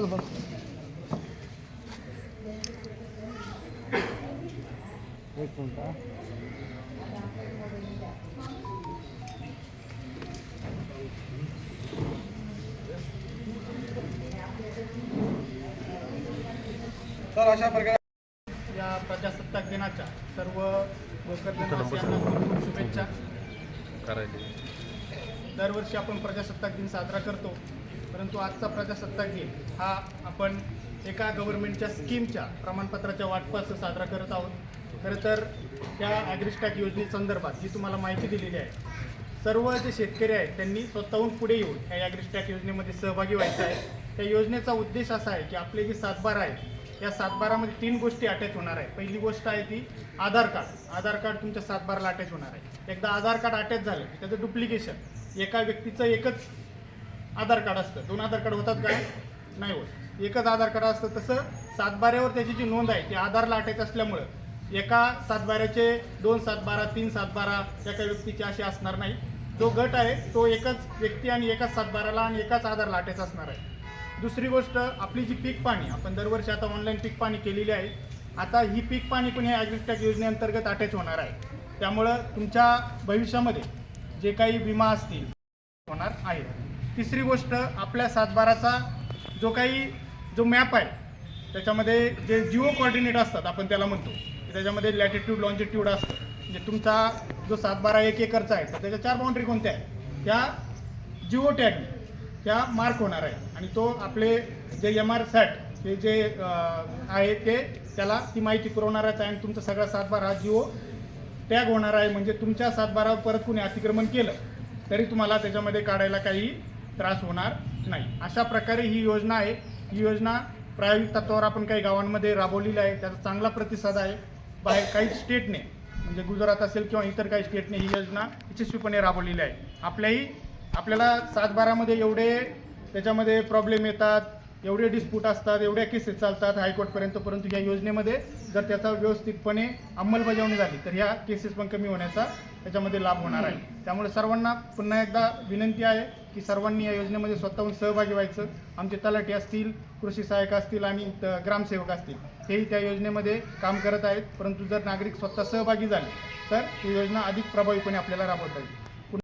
बघ बघ एक. तर अशा प्रकारे. या प्रजासत्ताक दिनाच्या सर्व गोकर्णवासियांना शुभेच्छा. दरवर्षी आपण प्रजासत्ताक दिन साजरा करतो. परंतु आजचा प्रजासत्ताक दिन हा आपण एका गव्हर्नमेंटच्या स्कीमच्या प्रमाणपत्राच्या वाटपास साजरा करत आहोत. खरं तर त्या ॲग्रिस्टॅक योजनेसंदर्भात जी तुम्हाला माहिती दिलेली आहे सर्व जे शेतकरी आहेत त्यांनी स्वतःहून पुढे येऊन या ॲग्रिस्टॅक योजनेमध्ये सहभागी व्हायचं आहे. त्या योजनेचा उद्देश असा आहे की आपले जे सातबारा आहेत या सातबारामध्ये तीन गोष्टी अटॅच होणार आहे पहिली गोष्ट आहे ती आधार कार्ड. आधार कार्ड तुमच्या सातबाराला अटॅच होणार आहे. एकदा आधार कार्ड अटॅच झालं की त्याचं डुप्लिकेशन एका व्यक्तीचं एकच आधार कार्ड असतं. दोन आधार कार्ड होतात काय नाही होत. एकच आधार कार्ड असतं तसं सातबाऱ्यावर त्याची जी नोंद आहे ती आधारला अटायचं असल्यामुळं एका सातबाऱ्याचे दोन सातबारा तीन सातबारा एका व्यक्तीचे असे असणार नाही. जो गट आहे तो एकच व्यक्ती आणि एकाच सातबाराला आणि एकाच आधारला अटॅच असणार आहे. दुसरी गोष्ट आपली जी पीक पाणी आपण दरवर्षी आता ऑनलाईन पीक पाणी केलेली आहे आता ही पीक पाणी पण ह्या ॲग्रिस्टॅक योजनेअंतर्गत अटॅच होणार आहे. त्यामुळं तुमच्या भविष्यामध्ये जे काही विमा असतील होणार आहे. तिसरी गोष्ट आपल्या सातबाराचा जो काही जो मॅप आहे त्याच्यामध्ये जे जिओ कॉर्डिनेट असतात आपण त्याला म्हणतो त्याच्यामध्ये लॅटिट्यूड लॉन्जिट्यूड असतं. म्हणजे तुमचा जो सातबारा एक एकरचा आहे तर त्याच्या चार बाउंड्री कोणत्या आहेत? त्या जिओ टॅगने त्या मार्क होणार आहे. आणि तो आपले जे एम आर सॅट हे जे आहे ते त्याला ती माहिती पुरवणारच आहे. आणि तुमचा सगळा सातबारा हा जिओ टॅग होणार आहे. म्हणजे तुमच्या सातबारावर परत कुणी अतिक्रमण केलं तरी तुम्हाला त्याच्यामध्ये काढायला काही त्रास होणार नाही. अशा प्रकारे ही योजना आहे. ही योजना प्रायोगिक तत्वावर आपण काही गावांमध्ये राबवलेली आहे. त्याचा चांगला प्रतिसाद आहे. बाहेर काही स्टेटने म्हणजे गुजरात असेल किंवा इतर काही स्टेटने ही योजना यशस्वीपणे राबवलेली आहे. आपल्याही आपल्याला सातबारामध्ये एवढे त्याच्यामध्ये प्रॉब्लेम येतात एवढे डिस्प्यूट असतात एवढ्या केसेस चालतात हायकोर्टपर्यंत परंतु या योजनेमध्ये जर त्याचा व्यवस्थितपणे अंमलबजावणी झाली तर ह्या केसेस पण कमी होण्याचा त्याच्यामध्ये लाभ होणार आहे. त्यामुळे सर्वांना पुन्हा एकदा विनंती आहे. की सर्वांनी या योजनेमध्ये स्वतःहून सहभागी व्हायचं. आमचे तलाठी असतील कृषी सहाय्यक असतील आणि ग्रामसेवक असतील. हेही त्या योजनेमध्ये काम करत आहेत. परंतु जर नागरिक स्वतः सहभागी झाले तर ही योजना अधिक प्रभावीपणे आपल्याला राबवता येईल.